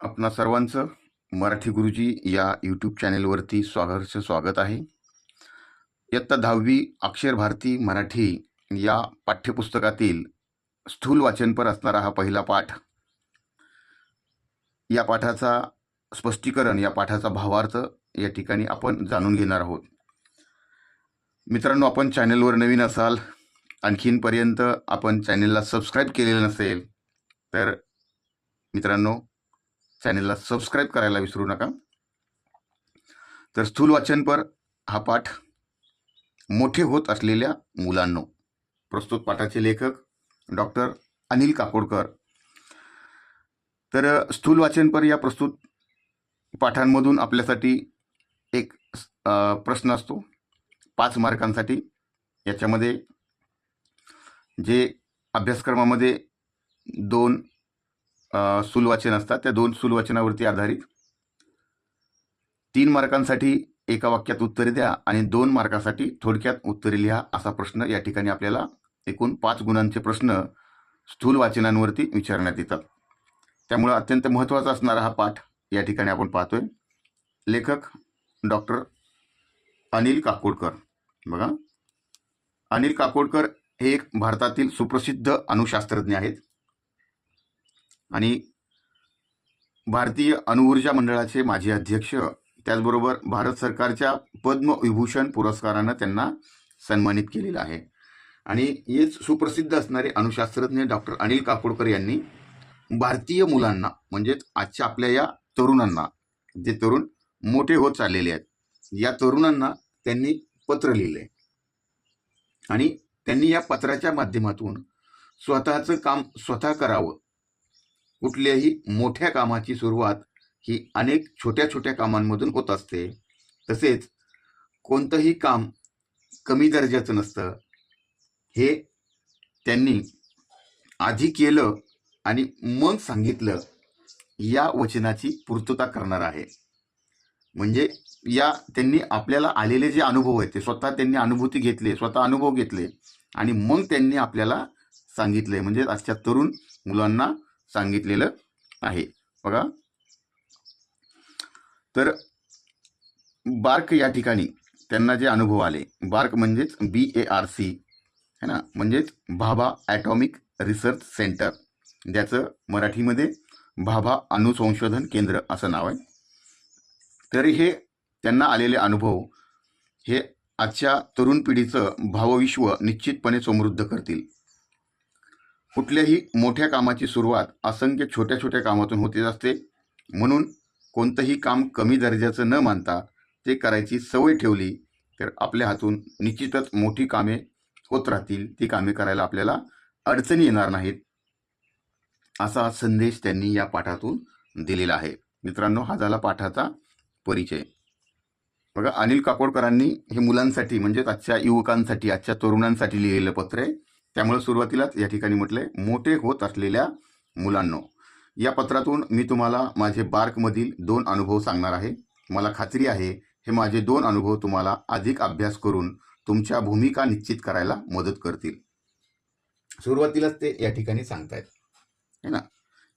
आपणा सर्वांचं मराठी गुरुजी या यूट्यूब चॅनेलवरती स्वागत स्वागत आहे. इयत्ता दहावी अक्षर भारती मराठी या पाठ्यपुस्तकातील स्थूल वाचनपर असणारा हा पहिला पाठ. या पाठाचा स्पष्टीकरण या पाठाचा भावार्थ या ठिकाणी आपण जाणून घेणार आहोत. मित्रांनो आपण चॅनेलवर नवीन असाल आणखीनपर्यंत आपण चॅनलला सबस्क्राईब केलेलं नसेल तर मित्रांनो चॅनलला सबस्क्राईब करायला विसरू नका. तर स्थूल वाचनपर हा पाठ मोठे होत असलेल्या मुलांनो प्रस्तुत पाठाचे लेखक डॉक्टर अनिल काकोडकर. तर स्थूल वाचनपर या प्रस्तुत पाठांमधून आपल्यासाठी एक प्रश्न असतो. पाच मार्कांसाठी. याच्यामध्ये जे अभ्यासक्रमामध्ये दोन सुलवाचन असतात. त्या दोन सुलवाचनावरती आधारित. तीन मार्कांसाठी एका वाक्यात उत्तरे द्या आणि दोन मार्कासाठी थोडक्यात उत्तरे लिहा असा प्रश्न या ठिकाणी आपल्याला एकूण पाच गुणांचे प्रश्न स्थूल वाचनांवरती विचारण्यात येतात. त्यामुळं अत्यंत महत्त्वाचा असणारा हा पाठ या ठिकाणी आपण पाहतोय. लेखक डॉक्टर अनिल काकोडकर. बघा. अनिल काकोडकर हे एक भारतातील सुप्रसिद्ध अणुशास्त्रज्ञ आहेत. आणि भारतीय अणुऊर्जा मंडळाचे माजी अध्यक्ष त्याचबरोबर भारत सरकारच्या पद्मविभूषण पुरस्कारानं त्यांना सन्मानित केलेलं आहे. आणि हेच सुप्रसिद्ध असणारे अणुशास्त्रज्ञ डॉक्टर अनिल काकोडकर यांनी भारतीय मुलांना म्हणजेच आजच्या आपल्या या तरुणांना जे तरुण मोठे होत चाललेले आहेत या तरुणांना त्यांनी पत्र लिहिले आणि त्यांनी या पत्राच्या माध्यमातून स्वतःचं काम स्वतः करावं कुठल्याही मोठ्या कामाची सुरुवात ही अनेक छोट्या छोट्या कामांमधून होत असते. तसेच कोणतंही काम कमी दर्जाचं नसतं. हे त्यांनी आधी केलं आणि मग सांगितलं या वचनाची पूर्तता करणार आहे. म्हणजे या त्यांनी आपल्याला आलेले जे अनुभव आहेत ते स्वतः त्यांनी अनुभूती घेतले स्वतः अनुभव घेतले आणि मग त्यांनी आपल्याला सांगितले. म्हणजे आजच्या तरुण मुलांना सांगितलेलं आहे. बघा. तर बार्क या ठिकाणी त्यांना जे अनुभव आले बार्क म्हणजेच बी ए आर सी है ना? म्हणजेच भाभा ॲटॉमिक रिसर्च सेंटर. ज्याचं मराठीमध्ये भाभा अणुसंशोधन केंद्र असं नाव आहे. तरी हे त्यांना आलेले अनुभव हे आजच्या तरुण पिढीचं भावविश्व निश्चितपणे समृद्ध करतील. कुठल्याही मोठ्या कामाची सुरुवात असंख्य छोट्या छोट्या कामातून होते असते. म्हणून कोणतंही काम कमी दर्जाचं न मानता ते करायची सवय ठेवली तर आपल्या हातून निश्चितच मोठी कामे होत राहतील. ती कामे करायला आपल्याला अडचणी येणार नाहीत असा संदेश त्यांनी या पाठातून दिलेला आहे. मित्रांनो हा झाला पाठाचा परिचय. बघा अनिल काकोडकरांनी हे मुलांसाठी म्हणजेच आजच्या युवकांसाठी आजच्या तरुणांसाठी लिहिलेलं पत्र आहे. त्यामुळे सुरुवातीलाच या ठिकाणी म्हटलंय मोठे होत असलेल्या मुलांनो या पत्रातून मी तुम्हाला माझे बार्कमधील दोन अनुभव सांगणार आहे. मला खात्री आहे हे माझे दोन अनुभव तुम्हाला अधिक अभ्यास करून तुमच्या भूमिका निश्चित करायला मदत करतील. सुरुवातीलाच ते या ठिकाणी सांगतायत. है ना?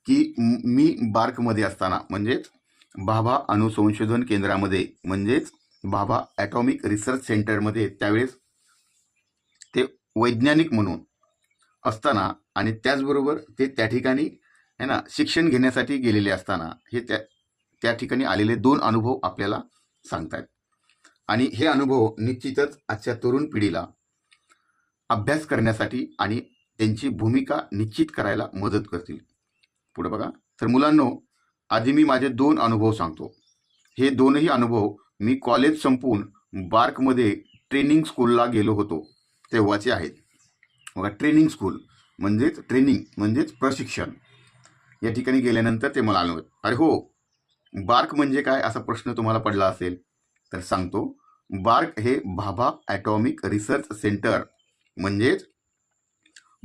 की मी बार्कमध्ये असताना म्हणजेच भाभा अणुसंशोधन केंद्रामध्ये म्हणजेच भाभा ॲटॉमिक रिसर्च सेंटरमध्ये त्यावेळेस वैज्ञानिक म्हणून असताना आणि त्याचबरोबर ते त्या ठिकाणी आहे ना शिक्षण घेण्यासाठी गेलेले असताना हे त्या त्या ठिकाणी आलेले दोन अनुभव आपल्याला सांगतायत. आणि हे अनुभव निश्चितच आजच्या तरुण पिढीला अभ्यास करण्यासाठी आणि त्यांची भूमिका निश्चित करायला मदत करतील. पुढे बघा. तर मुलांनो आधी मी माझे दोन अनुभव सांगतो. हे दोनही अनुभव मी कॉलेज संपवून बार्कमध्ये ट्रेनिंग स्कूलला गेलो होतो. तेव्हाचे आहेत. बघा ट्रेनिंग स्कूल म्हणजेच ट्रेनिंग म्हणजेच प्रशिक्षण. या ठिकाणी गेल्यानंतर ते मला आलं. अरे हो बार्क म्हणजे काय? असा प्रश्न तुम्हाला पडला असेल तर सांगतो. बार्क हे भाभा ॲटॉमिक रिसर्च सेंटर म्हणजेच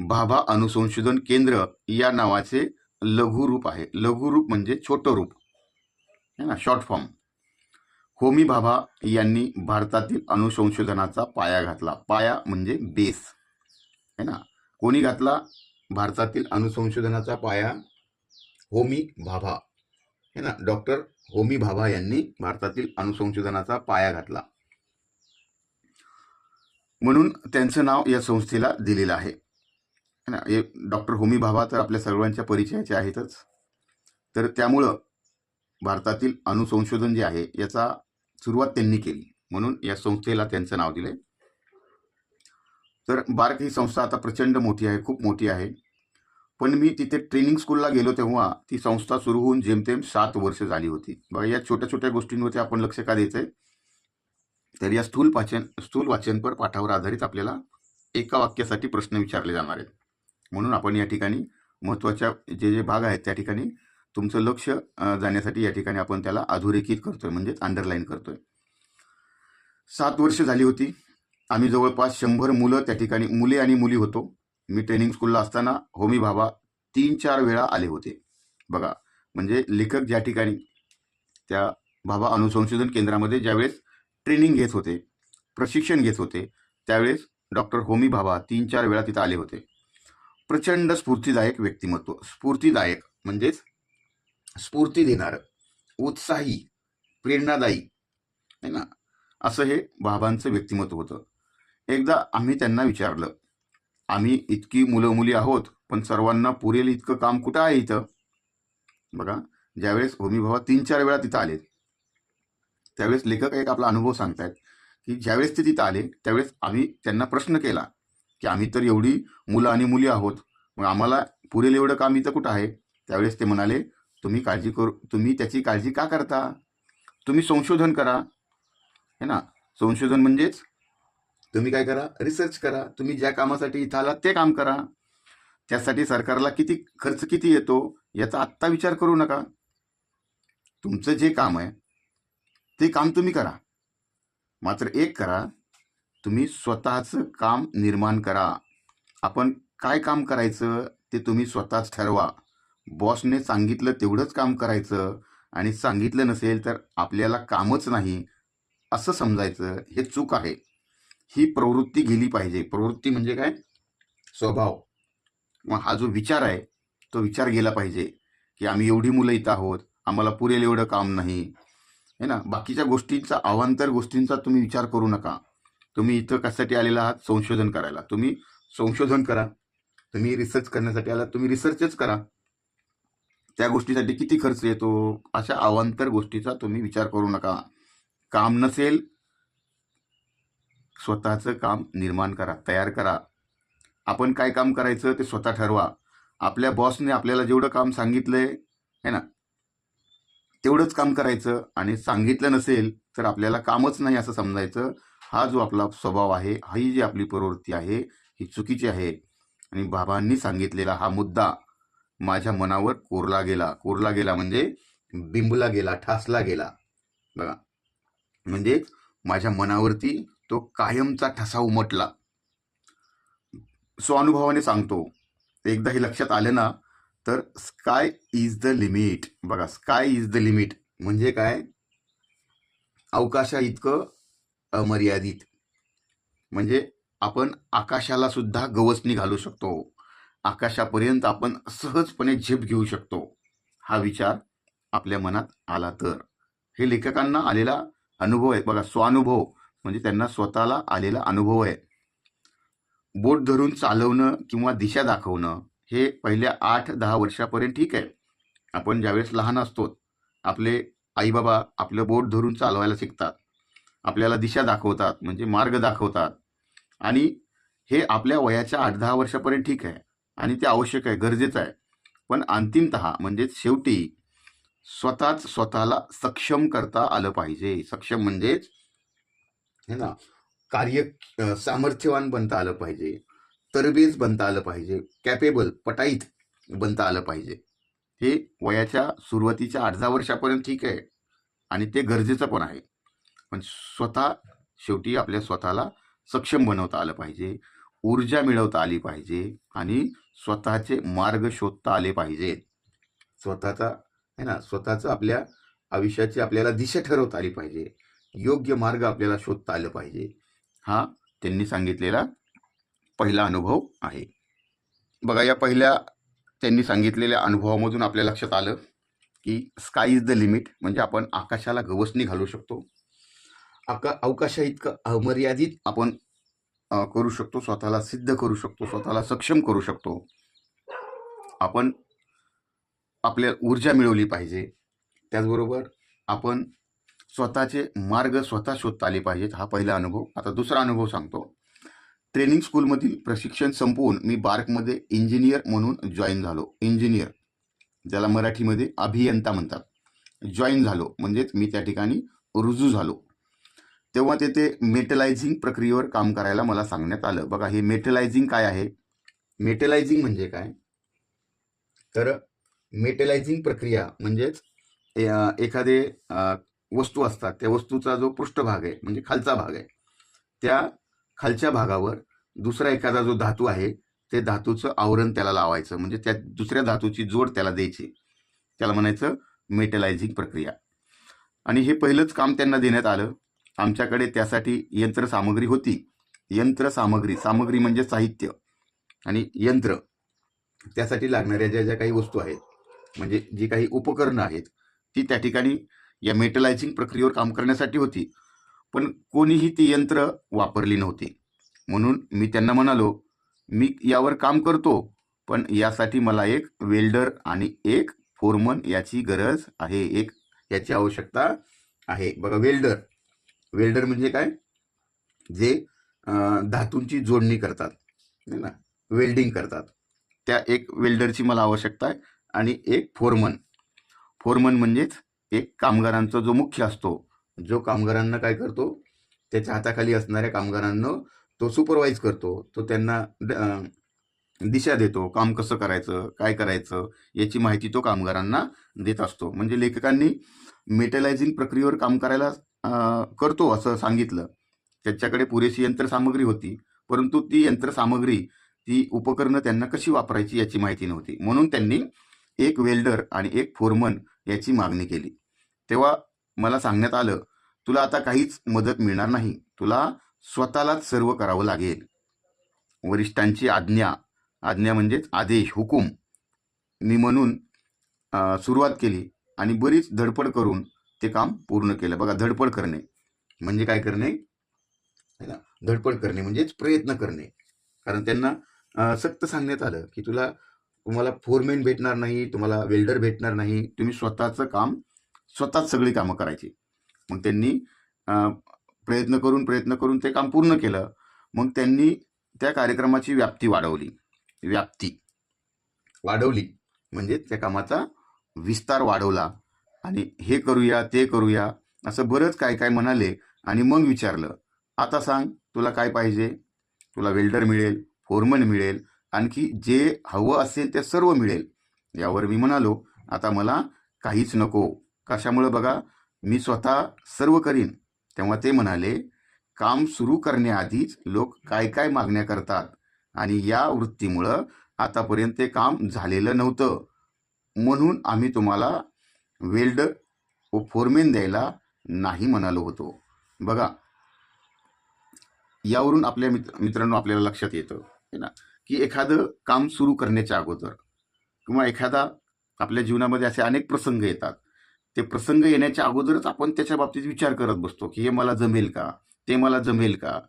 भाभा अणुसंशोधन केंद्र या नावाचे लघुरूप आहे. लघुरूप म्हणजे छोटं रूप. है ना? Short form. होमी भाभा यांनी भारतातील अणुसंशोधनाचा पाया घातला. पाया म्हणजे बेस. है ना? कोणी घातला? भारतातील अणुसंशोधनाचा पाया होमी भाभा. है ना? डॉक्टर होमी भाभा यांनी भारतातील अणुसंशोधनाचा पाया घातला. म्हणून त्यांचं नाव या संस्थेला दिलेलं आहे. है ना? हे डॉक्टर होमी भाभा तर आपल्या सर्वांच्या परिचयाचे आहेतच. तर त्यामुळं भारतातील अणुसंशोधन जे आहे याचा सुरुवात त्यांनी केली. म्हणून या संस्थेला त्यांचं नाव दिलं तर बार्क ही संस्था आता प्रचंड मोठी आहे खूप मोठी आहे. पण मी तिथे ट्रेनिंग स्कूलला गेलो तेव्हा ती संस्था सुरू होऊन जेमतेम सात वर्ष झाली होती. बघा या छोट्या छोट्या गोष्टींवरती आपण लक्ष का द्यायचंय? तर या स्थूल वाचन स्थूल वाचनपर पाठावर आधारित आपल्याला एका वाक्यासाठी प्रश्न विचारले जाणार आहेत. म्हणून आपण या ठिकाणी महत्त्वाच्या जे जे भाग आहेत त्या ठिकाणी तुमचं लक्ष जाण्यासाठी या ठिकाणी आपण त्याला अधोरेखित करतोय म्हणजेच अंडरलाईन करतोय. सात वर्ष झाली होती. आम्ही जवळपास शंभर मुलं त्या ठिकाणी मुले आणि मुली होतो. मी ट्रेनिंग स्कूलला असताना होमी भाबा तीन चार वेळा आले होते. बघा म्हणजे लेखक ज्या ठिकाणी त्या भाबा अणुसंशोधन केंद्रामध्ये ज्यावेळेस ट्रेनिंग घेत होते प्रशिक्षण घेत होते त्यावेळेस डॉक्टर होमी भाबा तीन चार वेळा तिथं आले होते. प्रचंड स्फूर्तीदायक व्यक्तिमत्व स्फूर्तीदायक म्हणजेच स्फूर्ती देणारं उत्साही प्रेरणादायी आहे ना? असं हे बाबांचं व्यक्तिमत्व होतं. एकदा आम्ही त्यांना विचारलं आम्ही इतकी मुलं मुली आहोत पण सर्वांना पुरेल इतकं काम कुठं आहे इथं? बघा ज्यावेळेस होमीभावा तीन चार वेळा तिथं आले त्यावेळेस लेखक एक आपला अनुभव सांगतायत की ज्यावेळेस ते तिथं आले त्यावेळेस आम्ही त्यांना प्रश्न केला की आम्ही तर एवढी मुलं आणि मुली आहोत मग आम्हाला पुरेल एवढं काम इथं कुठं आहे? त्यावेळेस ते म्हणाले तुम्ही काळजी करू तुम्ही त्याची काळजी का करता? तुम्ही संशोधन करा. है ना? संशोधन म्हणजेच तुम्ही काय करा? रिसर्च करा. तुम्ही ज्या कामासाठी इथं आलात ते काम करा. त्यासाठी सरकारला किती खर्च किती येतो याचा आत्ता विचार करू नका. तुमचं जे काम आहे ते काम तुम्ही करा. मात्र एक करा तुम्ही स्वतःचं काम निर्माण करा. आपण काय काम करायचं ते तुम्ही स्वतःच ठरवा. बॉसने सांगितलं तेवढंच काम करायचं आणि सांगितलं नसेल तर आपल्याला कामच नाही असं समजायचं हे चूक आहे. ही प्रवृत्ती गेली पाहिजे. प्रवृत्ती म्हणजे काय? स्वभाव. मग हा जो विचार आहे तो विचार गेला पाहिजे की आम्ही एवढी मुलं इथं आहोत आम्हाला पुरेल एवढं काम नाही. है ना? बाकीच्या गोष्टींचा अवांतर गोष्टींचा तुम्ही विचार करू नका. तुम्ही इथं कशासाठी आलेला आहात? संशोधन करायला. तुम्ही संशोधन करा. तुम्ही रिसर्च करण्यासाठी आला तुम्ही रिसर्चच करा. त्या गोष्टीसाठी किती खर्च येतो? अशा अवांतर गोष्टीचा तुम्ही विचार करू नका. काम नसेल स्वतःचं काम निर्माण करा तयार करा. आपण काय काम करायचं ते स्वतः ठरवा. आपल्या बॉसने आपल्याला जेवढं काम सांगितलंय है ना? तेवढंच काम करायचं आणि सांगितलं नसेल तर आपल्याला कामच नाही असं समजायचं. हा जो आपला स्वभाव आहे ही जी आपली प्रवृत्ती आहे ही चुकीची आहे. आणि बाबांनी सांगितलेला हा मुद्दा माझ्या मनावर कोरला गेला. कोरला गेला म्हणजे बिंबला गेला ठासला गेला. बघा. म्हणजे माझ्या मनावरती तो कायमचा ठसा उमटला. स्वानुभवाने सांगतो. एकदा हे लक्षात आलं ना तर स्काय इज द लिमिट बघा स्काय इज द लिमिट म्हणजे काय? अवकाशा इतकं अमर्यादित. म्हणजे आपण आकाशाला सुद्धा गवसणी घालू शकतो. आकाशापर्यंत आपण सहजपणे झेप घेऊ शकतो. हा विचार आपल्या मनात आला तर. हे लेखकांना आलेला अनुभव आहे. बघा स्वानुभव म्हणजे त्यांना स्वतःला आलेला अनुभव आहे. बोट धरून चालवणं किंवा दिशा दाखवणं हे पहिल्या आठ दहा वर्षापर्यंत ठीक आहे. आपण ज्यावेळेस लहान असतो आपले आईबाबा आपलं बोट धरून चालवायला शिकतात. आपल्याला दिशा दाखवतात म्हणजे मार्ग दाखवतात. आणि हे आपल्या वयाच्या आठ दहा वर्षापर्यंत ठीक आहे. आणि ते आवश्यक आहे गरजेचं आहे. पण अंतिमत म्हणजेच शेवटी स्वतःच स्वतःला सक्षम करता आलं पाहिजे. सक्षम म्हणजेच हे ना कार्य सामर्थ्यवान बनता आलं पाहिजे. तरबेज बनता आलं पाहिजे. कॅपेबल पटाईत बनता आलं पाहिजे. हे वयाच्या सुरुवातीच्या अर्धा वर्षापर्यंत ठीक आहे आणि ते गरजेचं पण आहे. पण स्वतः शेवटी आपल्या स्वतःला सक्षम बनवता आलं पाहिजे. ऊर्जा मिळवता आली पाहिजे आणि स्वतःचे मार्ग शोधता आले पाहिजेत. स्वतःचा आहे ना स्वतःचं आपल्या आयुष्याची आपल्याला दिशा ठरवता आली पाहिजे. योग्य मार्ग आपल्याला शोधता आलं पाहिजे. हा त्यांनी सांगितलेला पहिला अनुभव आहे. बघा या पहिल्या त्यांनी सांगितलेल्या अनुभवामधून आपल्या लक्षात आलं की स्काय इज द लिमिट म्हणजे आपण आकाशाला गवसणी घालू शकतो. आका अवकाशा इतकं अमर्यादित आपण करू शकतो स्वतःला सिद्ध करू शकतो स्वतःला सक्षम करू शकतो. आपण आपल्या ऊर्जा मिळवली पाहिजे. त्याचबरोबर आपण स्वतःचे मार्ग स्वतः शोधता आले पाहिजेत हा पहिला अनुभव. आता दुसरा अनुभव सांगतो. ट्रेनिंग स्कूलमधील प्रशिक्षण संपवून मी बार्कमध्ये इंजिनियर म्हणून जॉईन झालो. इंजिनियर ज्याला मराठीमध्ये अभियंता म्हणतात. जॉईन झालो म्हणजेच मी त्या ठिकाणी रुजू झालो. तेव्हा तेथे मेटलायझिंग प्रक्रियेवर काम करायला मला सांगण्यात आलं. बघा हे मेटलायझिंग काय आहे? मेटलायझिंग म्हणजे काय? तर मेटलायझिंग प्रक्रिया म्हणजेच ए- एखादे वस्तू असतात त्या वस्तूचा जो पृष्ठभाग आहे म्हणजे खालचा भाग आहे त्या खालच्या भागावर दुसरा एखादा जो धातू आहे ते धातूचं आवरण त्याला लावायचं. म्हणजे त्या दुसऱ्या धातूची जोड त्याला द्यायची. त्याला म्हणायचं मेटलायझिंग प्रक्रिया. आणि हे पहिलंच काम त्यांना देण्यात आलं. आमच्याकडे त्यासाठी यंत्रसामग्री होती. यंत्रसामग्री सामग्री म्हणजे साहित्य आणि यंत्र त्यासाठी लागणाऱ्या ज्या ज्या काही वस्तू आहेत म्हणजे जी काही उपकरणं आहेत ती त्या ठिकाणी या मेटलायझिंग प्रक्रियेवर काम करण्यासाठी होती. पण कोणीही ती यंत्र वापरली नव्हती. म्हणून मी त्यांना म्हणालो मी यावर काम करतो पण यासाठी मला एक वेल्डर आणि एक फोरमन याची गरज आहे एक याची आवश्यकता आहे. बघा वेल्डर. वेल्डर म्हणजे काय? जे धातूंची जोडणी करतात. ना? वेल्डिंग करतात. त्या एक वेल्डरची मला आवश्यकता आहे आणि एक फोरमन. फोरमन म्हणजेच एक कामगारांचा जो मुख्य असतो जो कामगारांना काय करतो? त्याच्या हाताखाली असणाऱ्या कामगारांना तो सुपरवाईज करतो. तो त्यांना द- दिशा देतो काम कसं करायचं काय करायचं याची माहिती तो कामगारांना देत असतो. म्हणजे लेखकांनी मेटलायझिंग प्रक्रियेवर काम करायला करतो असं सांगितलं. त्याच्याकडे पुरेशी यंत्रसामग्री होती परंतु ती यंत्रसामग्री ती उपकरणं त्यांना कशी वापरायची याची माहिती नव्हती. म्हणून त्यांनी एक वेल्डर आणि एक फोरमन याची मागणी केली. तेव्हा मला सांगण्यात आलं तुला आता काहीच मदत मिळणार नाही. तुला स्वतःलाच सर्व करावं लागेल. वरिष्ठांची आज्ञा आज्ञा म्हणजेच आदेश हुकूम मी म्हणून सुरुवात केली आणि बरीच धडपड करून ते काम पूर्ण केलं. बघा धडपड करणे. म्हणजे काय करणे? धडपड करणे म्हणजेच प्रयत्न करणे. कारण त्यांना सक्त सांगण्यात आलं की तुला तुम्हाला फोरमॅन भेटणार नाही तुम्हाला वेल्डर भेटणार नाही. तुम्ही स्वतःचं काम स्वतःच सगळी कामं करायची. मग त्यांनी प्रयत्न करून प्रयत्न करून ते काम पूर्ण केलं. मग त्यांनी त्या कार्यक्रमाची व्याप्ती वाढवली. व्याप्ती वाढवली. म्हणजे त्या कामाचा विस्तार वाढवला. आणि हे करूया ते करूया असं बरंच काय काय म्हणाले आणि मग विचारलं आता सांग तुला काय पाहिजे? तुला वेल्डर मिळेल फोरमन मिळेल आणखी जे हवं असेल ते सर्व मिळेल. यावर मी म्हणालो आता मला काहीच नको. कशामुळं बघा मी स्वतः सर्व करीन. तेव्हा ते म्हणाले काम सुरू करण्याआधीच लोक काय काय मागण्या करतात आणि या वृत्तीमुळं आतापर्यंत ते काम झालेलं नव्हतं. म्हणून आम्ही तुम्हाला वेल्ड व फोरमेन द्यायला नाही म्हणालो होतो. बघा यावरून आपल्या मित्र मित्रांनो आपल्याला लक्षात येतं है ना की एखादं काम सुरू करण्याच्या अगोदर किंवा एखादा आपल्या जीवनामध्ये असे अनेक प्रसंग येतात. ते प्रसंग येण्याच्या अगोदरच आपण त्याच्या बाबतीत विचार करत बसतो की हे मला जमेल का? ते मला जमेल का?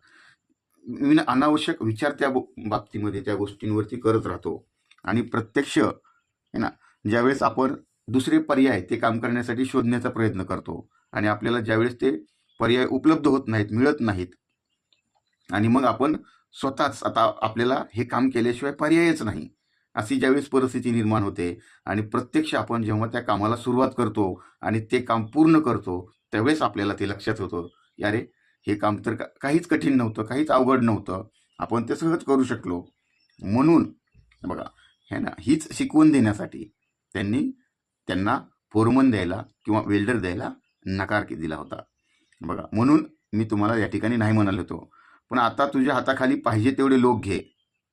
मी अनावश्यक विचार त्या बाबतीमध्ये त्या गोष्टींवरती करत राहतो. आणि प्रत्यक्ष है ना ज्यावेळेस आपण दुसरे पर्याय ते काम करण्यासाठी शोधण्याचा प्रयत्न करतो. आणि आपल्याला ज्यावेळेस ते पर्याय उपलब्ध होत नाहीत मिळत नाहीत आणि मग आपण स्वतःच आता आपल्याला हे काम केल्याशिवाय पर्यायच नाही अशी ज्यावेळेस परिस्थिती निर्माण होते आणि प्रत्यक्ष आपण जेव्हा त्या कामाला सुरुवात करतो आणि ते काम पूर्ण करतो त्यावेळेस आपल्याला ते लक्षात होतं अरे हे काम तर का- काहीच कठीण नव्हतं काहीच अवघड नव्हतं आपण ते सहज करू शकलो. म्हणून बघा हे ना हीच शिकवण देण्यासाठी त्यांनी त्यांना फोरमन द्यायला किंवा वेल्डर द्यायला नकार के- दिला होता. बघा म्हणून मी तुम्हाला या ठिकाणी नाही म्हणालो होतो पण आता तुझ्या हाताखाली पाहिजे तेवढे लोक घे.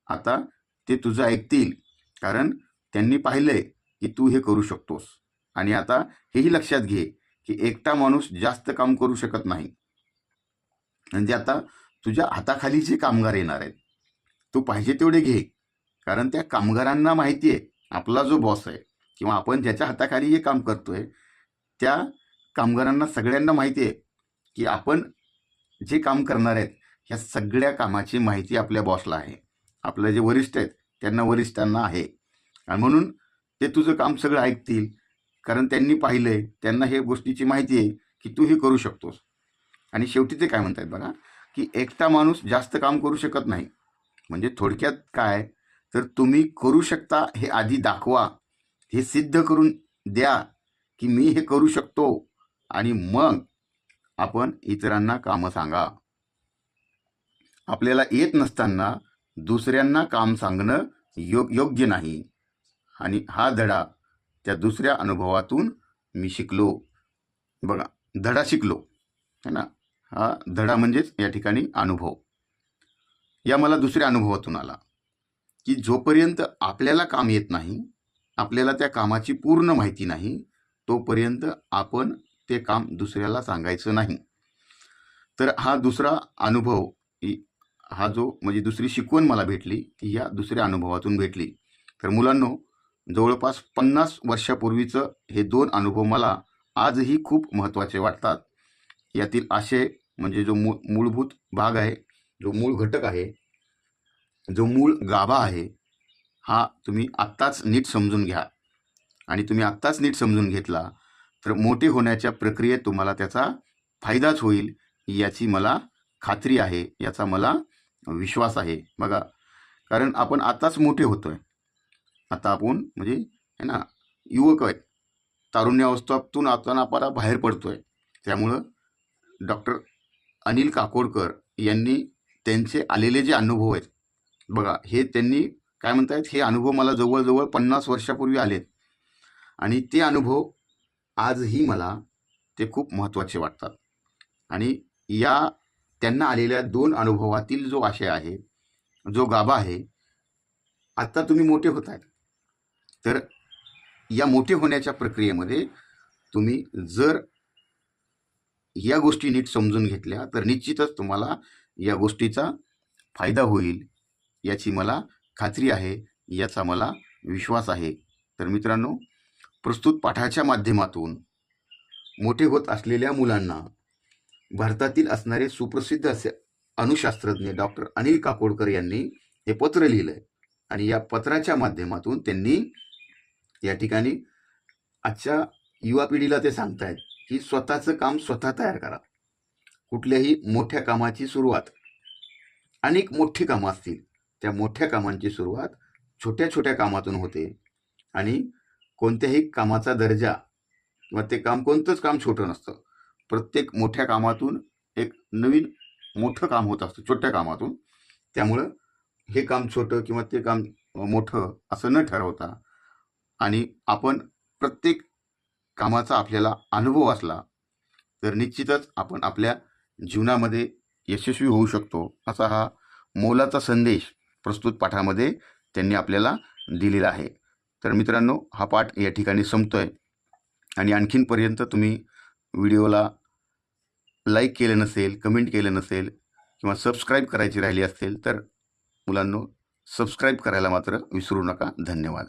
आता ते तुझं ऐकतील. कारण त्यांनी पाहिलं आहे की तू हे करू शकतोस. आणि आता हेही लक्षात घे की एकटा माणूस जास्त काम करू शकत नाही. म्हणजे आता तुझ्या हाताखाली जे कामगार येणार आहेत तू पाहिजे तेवढे घे. कारण त्या कामगारांना माहिती आहे आपला जो बॉस आहे किंवा आपण ज्याच्या हाताखाली हे काम करतोय त्या कामगारांना सगळ्यांना माहिती आहे की आपण जे काम करणार आहेत ह्या सगळ्या कामाची माहिती आपल्या बॉसला आहे. आपले जे वरिष्ठ आहेत त्यांना वरिष्ठांना आहे. आणि म्हणून ते तुझं काम सगळं ऐकतील कारण त्यांनी पाहिलं आहे त्यांना हे गोष्टीची माहिती आहे की तू हे करू शकतोस. आणि शेवटी ते काय म्हणतात बघा की एकटा माणूस जास्त काम करू शकत नाही. म्हणजे थोडक्यात काय? तर तुम्ही करू शकता हे आधी दाखवा. हे सिद्ध करून द्या की मी हे करू शकतो. आणि मग आपण इतरांना कामं सांगा. आपल्याला येत नसताना दुसऱ्यांना काम सांगणं यो योग्य नाही. आणि हा धडा त्या दुसऱ्या अनुभवातून मी शिकलो. बघा धडा शिकलो. है ना? हा धडा म्हणजेच या ठिकाणी अनुभव. या मला दुसऱ्या अनुभवातून आला की जोपर्यंत आपल्याला काम येत नाही आपल्याला त्या कामाची पूर्ण माहिती नाही तोपर्यंत आपण ते काम दुसऱ्याला सांगायचं नाही. तर हा दुसरा अनुभव हा जो म्हणजे दुसरी शिकवण मला भेटली ती या दुसऱ्या अनुभवातून भेटली. तर मुलांनो जवळपास पन्नास वर्षापूर्वीचं हे दोन अनुभव मला आजही खूप महत्त्वाचे वाटतात. यातील आशय म्हणजे जो मूळ मूलभूत भाग आहे जो मूळ घटक आहे जो मूळ गाभा आहे हा तुम्ही आत्ताच नीट समजून घ्या. आणि तुम्ही आत्ताच नीट समजून घेतला तर मोठे होण्याच्या प्रक्रियेत तुम्हाला त्याचा फायदाच होईल याची मला खात्री आहे याचा मला विश्वास आहे. बघा कारण आपण आत्ताच मोठे होतो आहे आता आपण म्हणजे है ना युवक आहे. तारुण्यावस्थातून आता आपण बाहेर पडतो आहे त्यामुळं डॉक्टर अनिल काकोडकर यांनी त्यांचे आलेले जे अनुभव आहेत बघा हे त्यांनी काय म्हणतायत? हे अनुभव मला जवळजवळ पन्नास वर्षापूर्वी आलेत. आणि ते अनुभव आजही मला ते खूप महत्त्वाचे वाटतात. आणि या त्यांना आलेल्या दोन अनुभवातील जो आशय आहे जो गाभा आहे आत्ता तुम्ही मोठे होत आहेत तर या मोठे होण्याच्या प्रक्रियेमध्ये तुम्ही जर या गोष्टी नीट समजून घेतल्या तर निश्चितच तुम्हाला या गोष्टीचा फायदा होईल याची मला खात्री आहे याचा मला विश्वास आहे. तर मित्रांनो प्रस्तुत पाठाच्या माध्यमातून मोठे होत असलेल्या मुलांना भारतातील असणारे सुप्रसिद्ध असे अणुशास्त्रज्ञ डॉक्टर अनिल काकोडकर यांनी हे पत्र लिहिलं आहे आणि या पत्राच्या माध्यमातून त्यांनी या ठिकाणी आजच्या युवा पिढीला ते सांगतायत की स्वतःचं काम स्वतः तयार करा. कुठल्याही मोठ्या कामाची सुरुवात अनेक मोठी कामं असतील. त्या मोठ्या कामांची सुरुवात छोट्या छोट्या कामातून होते. आणि कोणत्याही कामाचा दर्जा किंवा ते काम कोणतंच काम छोटं नसतं. प्रत्येक मोठ्या कामातून एक नवीन मोठं काम होत असतं छोट्या कामातून. त्यामुळं हे काम छोटं किंवा ते काम मोठं असं न ठरवता आणि आपण प्रत्येक कामाचा आपल्याला अनुभव असला तर निश्चितच आपण आपल्या जीवनामध्ये यशस्वी होऊ शकतो असा हा मोलाचा संदेश प्रस्तुत पाठामध्ये त्यांनी आपल्याला दिलेला आहे. तर मित्रांनो हा पाठ या ठिकाणी संपतो आहे आणि आणखीनपर्यंत तुम्ही व्हिडिओला लाईक केलं नसेल कमेंट केलं नसेल किंवा सबस्क्राईब करायची राहिली असेल तर मुलांनो सबस्क्राईब करायला मात्र विसरू नका. धन्यवाद.